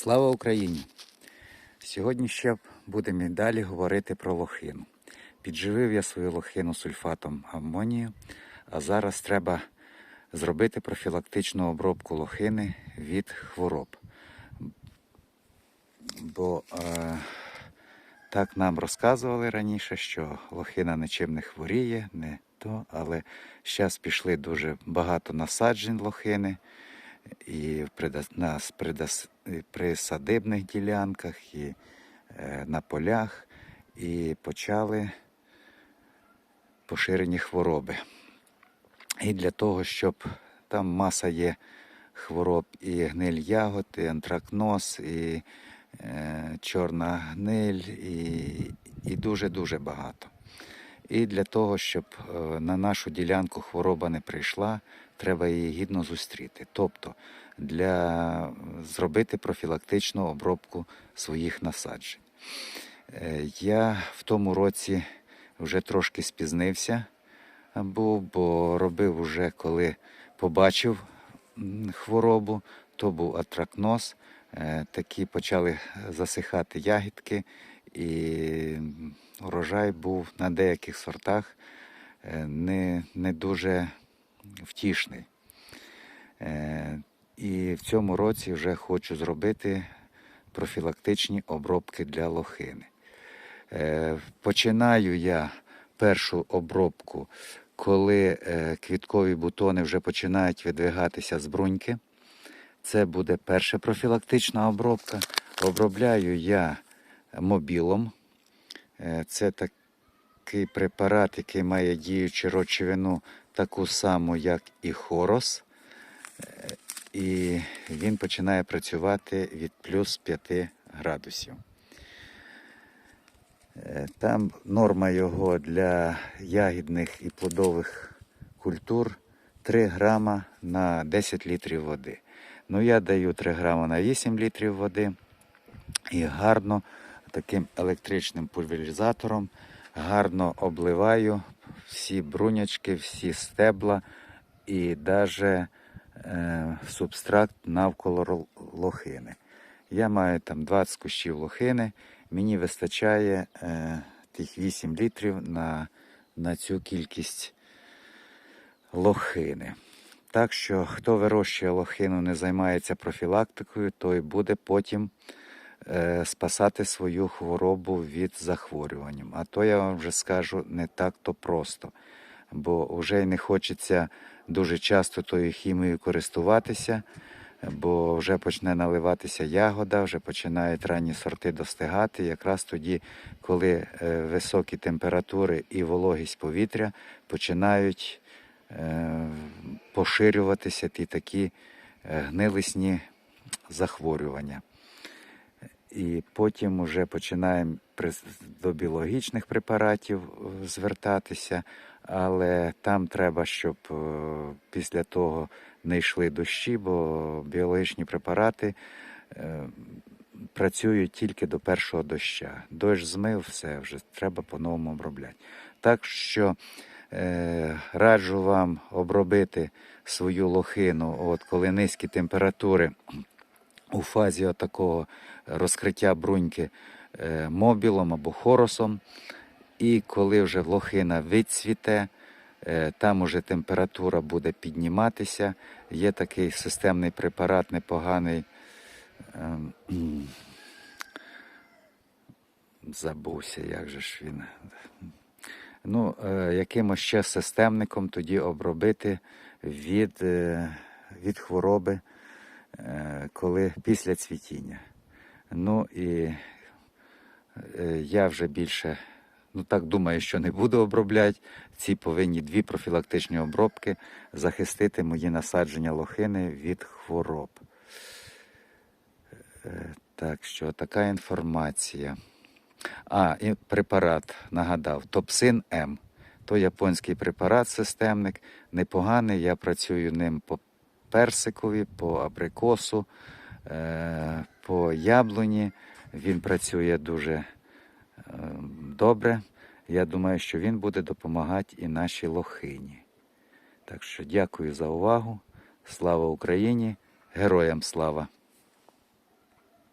Слава Україні! Сьогодні ще будемо і далі говорити про лохину. Підживив я свою лохину сульфатом амонію, а зараз треба зробити профілактичну обробку лохини від хвороб. Бо е, так нам розказували раніше, що лохина нічим не хворіє, не то, але зараз пішли дуже багато насаджень лохини і на с- при садибних ділянках, і е, на полях, і почали поширені хвороби. І для того, щоб там маса є хвороб і гниль ягод, і антракноз, і е, чорна гниль, і, і дуже-дуже багато. І для того, щоб е, на нашу ділянку хвороба не прийшла, треба її гідно зустріти. Тобто для е, зробити профілактичну обробку своїх насаджень. Е, Я в тому році вже трошки спізнився був, бо робив уже коли побачив хворобу, то був атракноз. Е, Такі почали засихати ягідки, і урожай був на деяких сортах е, не, не дуже втішний. Е, І в цьому році вже хочу зробити профілактичні обробки для лохини. Е, Починаю я першу обробку, коли е, квіткові бутони вже починають видвигатися з бруньки. Це буде перша профілактична обробка. Обробляю я мобілом. Це такий препарат, який має діючу речовину таку саму, як і хорос. Е, І він починає працювати від плюс 5 градусів. Е, Там норма його для ягідних і плодових культур 3 грама на 10 літрів води. Ну, я даю 3 грама на 8 літрів води і гарно таким електричним пульверизатором гарно обливаю всі брунячки, всі стебла і навіть е, субстракт навколо лохини. Я маю там 20 кущів лохини, мені вистачає е, тих 8 літрів на, на цю кількість лохини. Так що, хто вирощує лохину, не займається профілактикою, той буде потім спасати свою хворобу від захворюванням. А то я вам вже скажу не так то просто, бо вже й не хочеться дуже часто тою хімією користуватися, бо вже почне наливатися ягода, вже починають ранні сорти достигати. Якраз тоді, коли е, високі температури і вологість повітря починають е, поширюватися ті такі е, гнилисні захворювання. І потім вже починаємо до біологічних препаратів е, звертатися, але там треба, щоб е, після того не йшли дощі, бо біологічні препарати е, працюють тільки до першого доща. Дощ змив, все вже треба по-новому обробляти. Так що раджу вам обробити свою лохину, от коли низькі температури у фазі такого розкриття бруньки е, мобілом або хоросом. І коли вже лохина відцвіте, е, там уже температура буде підніматися. Є такий системний препарат непоганий. ем, Забувся, як же ж він. Ну, е, якимось ще системником тоді обробити від, е, від хвороби, е, коли після цвітіння. Ну і е, я вже більше, ну так думаю, що не буду обробляти. Ці повинні дві профілактичні обробки захистити мої насадження лохини від хвороб. Е, Так що така інформація. А, і препарат нагадав, Топсин М. То японський препарат, системник, непоганий. Я працюю ним по персикові, по абрикосу, е, по яблуні. Він працює дуже е, добре. Я думаю, що він буде допомагати і нашій лохині. Так що дякую за увагу. Слава Україні! Героям слава!